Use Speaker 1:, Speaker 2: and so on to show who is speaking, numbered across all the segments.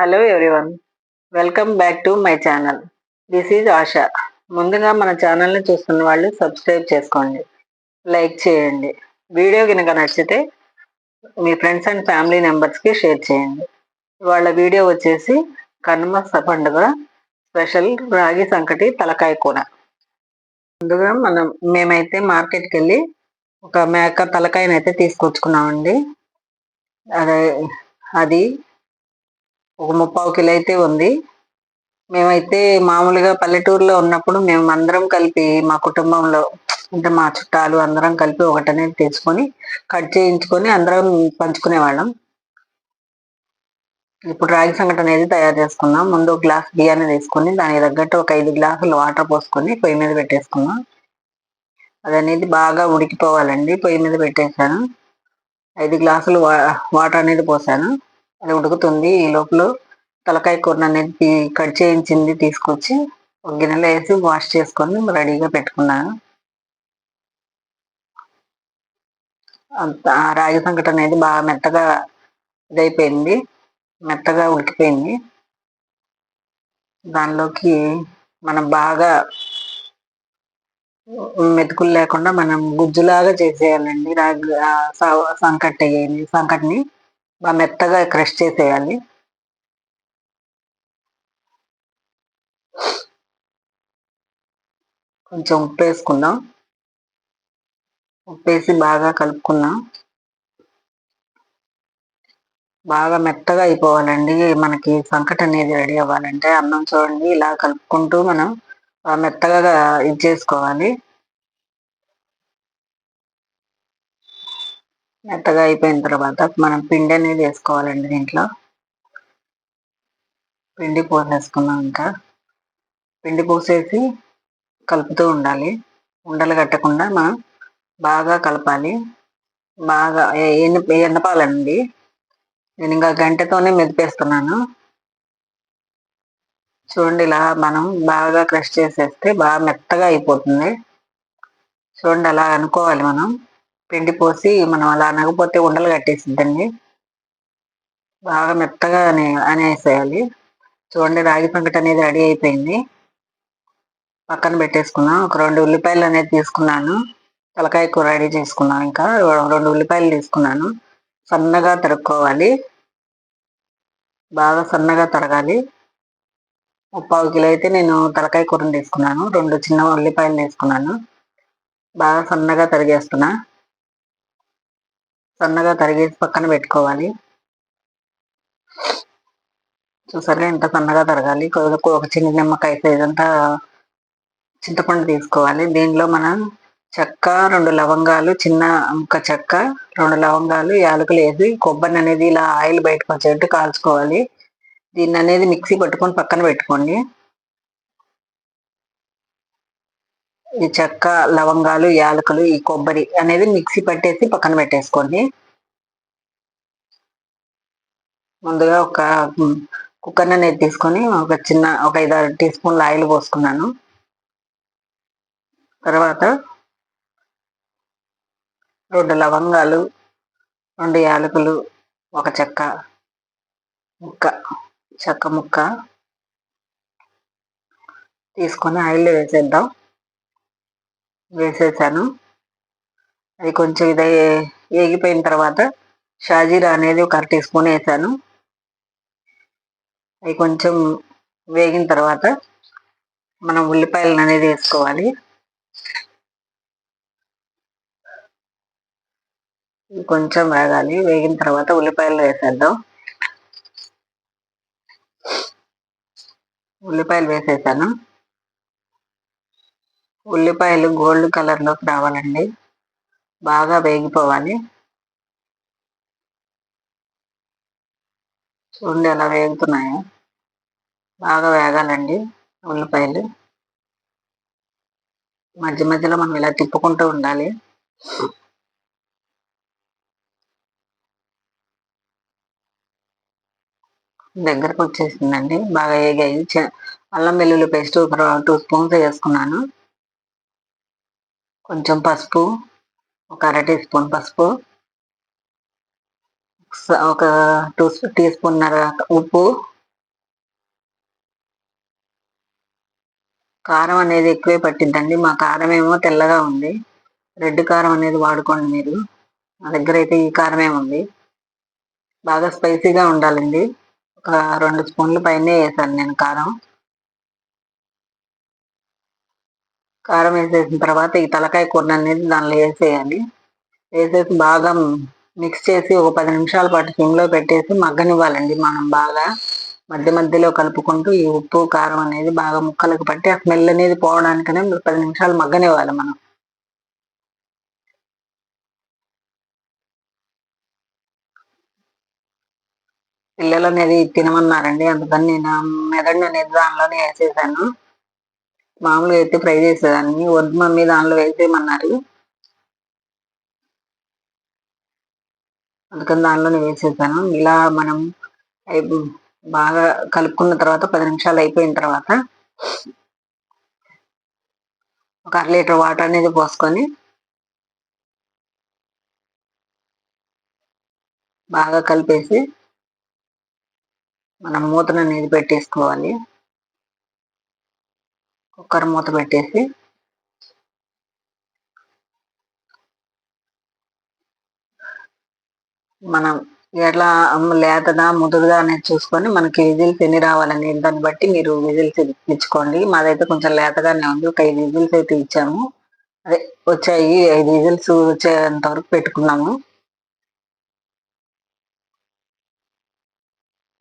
Speaker 1: Hello everyone welcome back to my channel this is Asha ముందుగా మన ఛానల్ని చూస్తున్న వాళ్ళు సబ్స్క్రైబ్ చేసుకోండి. లైక్ చేయండి. వీడియో కనుక నచ్చితే మీ ఫ్రెండ్స్ అండ్ ఫ్యామిలీ మెంబర్స్కి షేర్ చేయండి. వాళ్ళ వీడియో వచ్చేసి కనుమ పండుగ స్పెషల్ రాగి సంకటి తలకాయ కూర. ముందుగా మనం మేమైతే మార్కెట్కి వెళ్ళి ఒక మేక తలకాయనైతే తీసుకొచ్చుకున్నామండి. అదే అది ఒక ముప్పావు కిలో అయితే ఉంది. మేమైతే మామూలుగా పల్లెటూరులో ఉన్నప్పుడు మేము అందరం కలిపి మా కుటుంబంలో అంటే మా చుట్టాలు అందరం కలిపి ఒకటనేది తెచ్చుకొని కట్ చేయించుకొని అందరం పంచుకునే వాళ్ళం. ఇప్పుడు రాగి సంగటి అనేది తయారు చేసుకున్నాం. ముందు ఒక గ్లాస్ బియ్యాన్ని తీసుకొని దానికి తగ్గట్టు ఒక ఐదు గ్లాసులు వాటర్ పోసుకొని పొయ్యి మీద పెట్టేసుకున్నాం. అది అనేది బాగా ఉడికిపోవాలండి. పొయ్యి మీద పెట్టేశాను. ఐదు గ్లాసులు వాటర్ అనేది పోసాను. అది ఉడుకుతుంది. ఈ లోపల తలకాయ కూర అనేది కట్ చేయించింది తీసుకొచ్చి ఒక గిన్నెలో వేసి వాష్ చేసుకొని రెడీగా పెట్టుకున్నాను. అంత రాగి సంకట అనేది బాగా మెత్తగా ఇదైపోయింది. మెత్తగా ఉడికిపోయింది. దానిలోకి మనం బాగా మెతుకులు లేకుండా మనం గుజ్జులాగా చేసేయాలండి. రాగి సంకట్ సంకట్ని బాగా మెత్తగా క్రష్ చేసేయాలి. కొంచెం ఉప్పు వేసుకుందాం. ఉప్పు వేసి బాగా కలుపుకుందాం. బాగా మెత్తగా అయిపోవాలండి. మనకి సంకట అనేది రెడీ అవ్వాలంటే అన్నం చూడండి ఇలా కలుపుకుంటూ మనం మెత్తగా ఇది చేసుకోవాలి. మెత్తగా అయిపోయిన తర్వాత మనం పిండి అనేది వేసుకోవాలండి దీంట్లో. పిండి పోసేసుకున్నాం ఇంకా. పిండి పోసేసి కలుపుతూ ఉండాలి. ఉండలు కట్టకుండా మనం బాగా కలపాలి. బాగా ఎండి ఎండపాలండి. నేను ఇంకా గంటతోనే మెదిపేస్తున్నాను. చూడండి ఇలా మనం బాగా క్రష్ చేసేస్తే బాగా మెత్తగా అయిపోతుంది. చూడండి అలా అనుకోవాలి మనం. పిండి పోసి మనం అలా అనగపోతే ఉండలు కట్టేసిద్దండి. బాగా మెత్తగా అనే అనేసేయాలి. చూడండి రాగి పంకట అనేది రెడీ అయిపోయింది. పక్కన పెట్టేసుకున్నాం. ఒక రెండు ఉల్లిపాయలు అనేది తీసుకున్నాను. తలకాయ కూర రెడీ చేసుకున్నాను ఇంకా. రెండు ఉల్లిపాయలు తీసుకున్నాను. సన్నగా తరుక్కోవాలి. బాగా సన్నగా తరగాలి. ముప్పావు కిలో అయితే నేను తలకాయ కూరను తీసుకున్నాను. రెండు చిన్న ఉల్లిపాయలు తీసుకున్నాను. బాగా సన్నగా తరిగేస్తున్నా. సన్నగా తరిగేసి పక్కన పెట్టుకోవాలి. చూసారుగా ఇంత సన్నగా తరగాలి ఒక చిన్న నిమ్మకాయ సైజ్ అంతా చింతపండు తీసుకోవాలి. దీనిలో మనం చెక్క రెండు లవంగాలు చిన్న ముక్క చెక్క రెండు లవంగాలు యాలకులు వేసి కొబ్బరి అనేది ఇలా ఆయిల్ బయటకు వచ్చేట్టు కాల్చుకోవాలి. దీన్ని అనేది మిక్సీ పట్టుకొని పక్కన పెట్టుకోండి. ఈ చెక్క లవంగాలు యాలకులు ఈ కొబ్బరి అనేది మిక్సీ పట్టేసి పక్కన పెట్టేసుకోండి. ముందుగా ఒక కుక్కర్ అనేది తీసుకొని ఒక చిన్న ఒక ఐదు ఆరు టీ స్పూన్ల ఆయిల్ పోసుకున్నాను. తర్వాత రెండు లవంగాలు రెండు యాలకులు ఒక చెక్క ముక్క చెక్క ముక్క తీసుకొని ఆయిల్లో వేసేద్దాం. వేసేసాను. అది కొంచెం ఇది వేగిపోయిన తర్వాత షాజీరా అనేది ఒక అర టీ స్పూన్ వేసాను. అవి కొంచెం వేగిన తర్వాత మనం ఉల్లిపాయలను అనేది వేసుకోవాలి. కొంచెం వేగాలి. వేగిన తర్వాత ఉల్లిపాయలు వేసేద్దాం. ఉల్లిపాయలు వేసేసాను. ఉల్లిపాయలు గోల్డ్ కలర్లోకి రావాలండి. బాగా వేగిపోవాలి. చూడండి ఎలా వేగుతున్నాయో. బాగా వేగాలండి ఉల్లిపాయలు. మధ్య మధ్యలో మనం ఇలా తిప్పుకుంటూ ఉండాలి. దగ్గరకు వచ్చేసిందండి. బాగా వేగాయి. అల్లం వెల్లుల్లి పేస్ట్ ఒక టూ స్పూన్స్ వేసుకున్నాను. కొంచెం పసుపు ఒక అర టీ స్పూన్ పసుపు ఒక టూ టీ స్పూన్నర ఉప్పు కారం అనేది ఎక్కువే పట్టిందండి మా కారం ఏమో తెల్లగా ఉంది. రెడ్ కారం అనేది వాడుకోండి మీరు. నా దగ్గర అయితే ఈ కారమే ఉంది. బాగా స్పైసీగా ఉండాలండి. ఒక రెండు స్పూన్ల పైన వేసాను నేను కారం. కారం వేసేసిన తర్వాత ఈ తలకాయ కూర అనేది దానిలో వేసేయాలి వేసేసి బాగా మిక్స్ చేసి ఒక పది నిమిషాల పాటు సిమ్లో పెట్టేసి మగ్గనివ్వాలండి మనం బాగా. మధ్య మధ్యలో కలుపుకుంటూ ఈ ఉప్పు కారం అనేది బాగా ముక్కలకు పట్టి ఆ స్మెల్ అనేది పోవడానికనే పది నిమిషాలు మగ్గనివ్వాలి మనం. పిల్లలు అనేది తినమన్నారండి అందుకని నేను మెదడు అనేది దానిలోనే వేసేసాను. మామూలుగా అయితే ఫ్రై చేసేదాన్ని. వద్దు మమ్మీ దానిలో వేసేయమన్నారు. అందుకని దానిలోనే వేసేసాను. ఇలా మనం బాగా కలుపుకున్న తర్వాత పది నిమిషాలు అయిపోయిన తర్వాత ఒక అర లీటర్ వాటర్ అనేది పోసుకొని బాగా కలిపేసి మనం మూతను అనేది పెట్టేసుకోవాలి. కుక్కర్ మూత పెట్టేసి మనం ఎట్లా లేతదా ముదురుదా అనేది చూసుకొని మనకి విజిల్స్ ఎన్ని రావాలని దాన్ని బట్టి మీరు విజిల్స్ ఇచ్చుకోండి మాదైతే కొంచెం లేతగానే ఉంది. ఒక ఐదు విజిల్స్ అయితే ఇచ్చాము. అదే వచ్చాయి. ఐదు విజిల్స్ వచ్చేంత వరకు పెట్టుకున్నాము.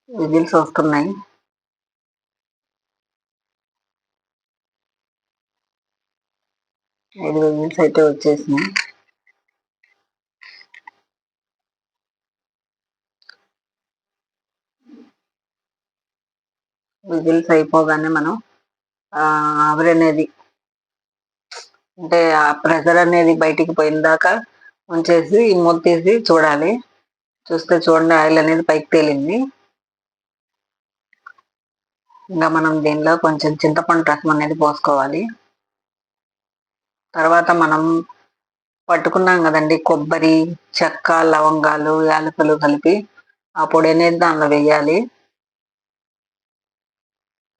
Speaker 1: విజిల్స్ వస్తున్నాయి. ఐదు విజిల్స్ అయితే వచ్చేసినాయి విజిల్స్ అయిపోగానే మనం ఆవిరి అనేది అంటే ఆ ప్రెషర్ అనేది బయటికి పోయిన దాకా ఉంచేసి మూత తీసి చూడాలి. చూస్తే చూడండి ఆయిల్ అనేది పైకి తేలింది. ఇంకా మనం దీనిలో కొంచెం చింతపండు రసం అనేది పోసుకోవాలి. తర్వాత మనం పట్టుకున్నాం కదండి కొబ్బరి చెక్క లవంగాలు యాలకులు కలిపి ఆ పొడి అనేది దానిలో వేయాలి.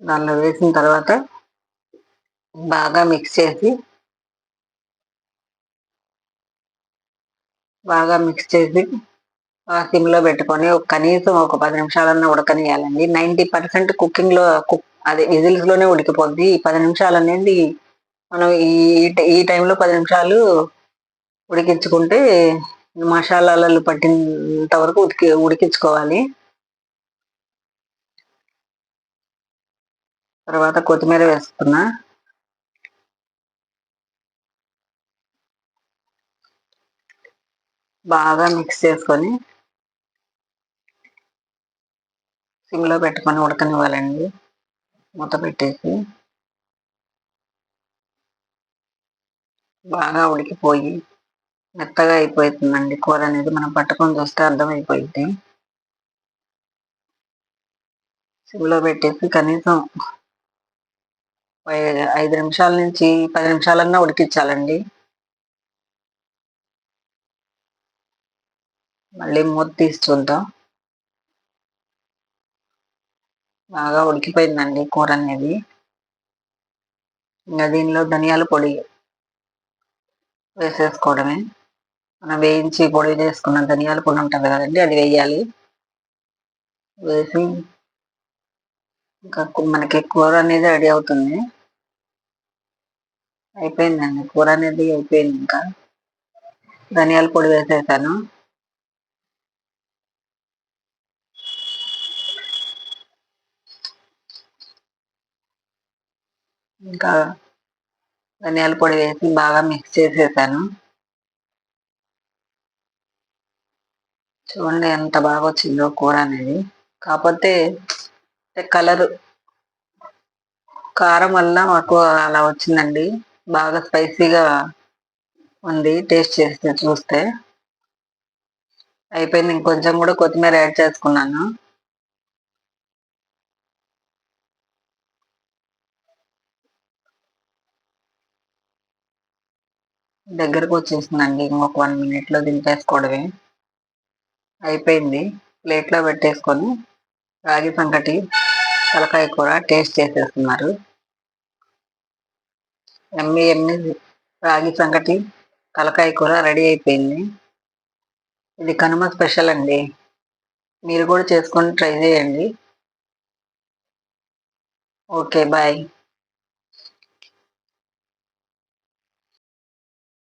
Speaker 1: దానిలో వేసిన తర్వాత బాగా మిక్స్ చేసి బాగా మిక్స్ చేసి సిమ్లో పెట్టుకొని కనీసం ఒక పది నిమిషాలన్నా ఉడకనియాలండి నైంటీ పర్సెంట్ కుకింగ్లో కుక్ అదే విజిల్స్లోనే ఉడికిపోద్ది. ఈ పది నిమిషాలు అనేది మనం ఈ ఈ టైంలో పది నిమిషాలు ఉడికించుకుంటే మసాలాలు పట్టినంత వరకు ఉడికి ఉడికించుకోవాలి. తర్వాత కొత్తిమీర వేస్తున్నా. బాగా మిక్స్ చేసుకొని సిమ్లో పెట్టుకొని ఉడకనివ్వాలండి. మూత పెట్టేసి. బాగా ఉడికిపోయి మెత్తగా అయిపోతుందండి. కూర అనేది మనం పట్టుకొని చూస్తే అర్థమైపోయింది సిమ్లో పెట్టేసి కనీసం ఐదు నిమిషాల నుంచి పది నిమిషాలన్నా ఉడికించాలండి. మళ్ళీ మూత తీసి చూద్దాం బాగా ఉడికిపోయిందండి కూర అనేది. ఇంకా దీనిలో ధనియాల పొడి వేసేసుకోవడమే. మనం వేయించి పొడి చేసుకున్న ధనియాల పొడి ఉంటుంది కదండి అది వేయాలి. వేసి ఇంకా మనకి కూర అనేది రెడీ అవుతుంది. అయిపోయిందండి కూర అనేది అయిపోయింది ఇంకా. ధనియాల పొడి వేసేసాను. ఇంకా ధనియాల పొడి వేసి బాగా మిక్స్ చేసేసాను. చూడండి ఎంత బాగా వచ్చిందో కూర అనేది. కాకపోతే కలర్ కారం వల్ల మాకు అలా వచ్చిందండి. బాగా స్పైసీగా ఉంది టేస్ట్ చేస్తే చూస్తే. అయిపోయింది. ఇంకొంచెం కూడా కొత్తిమీర యాడ్ చేసుకున్నాను. దగ్గరకు వచ్చేసిందండి. ఇంకొక వన్ మినిట్లో దింపేసుకోవడమే. అయిపోయింది. ప్లేట్లో పెట్టేసుకొని రాగి సంకటి తలకాయ కూర టేస్ట్ చేసేస్తున్నారు. ఎమ్మి ఎమ్మి రాగి సంకటి తలకాయ కూర రెడీ అయిపోయింది. ఇది కనుమ స్పెషల్ అండి. మీరు కూడా చేసుకొని ట్రై చేయండి. Okay bye.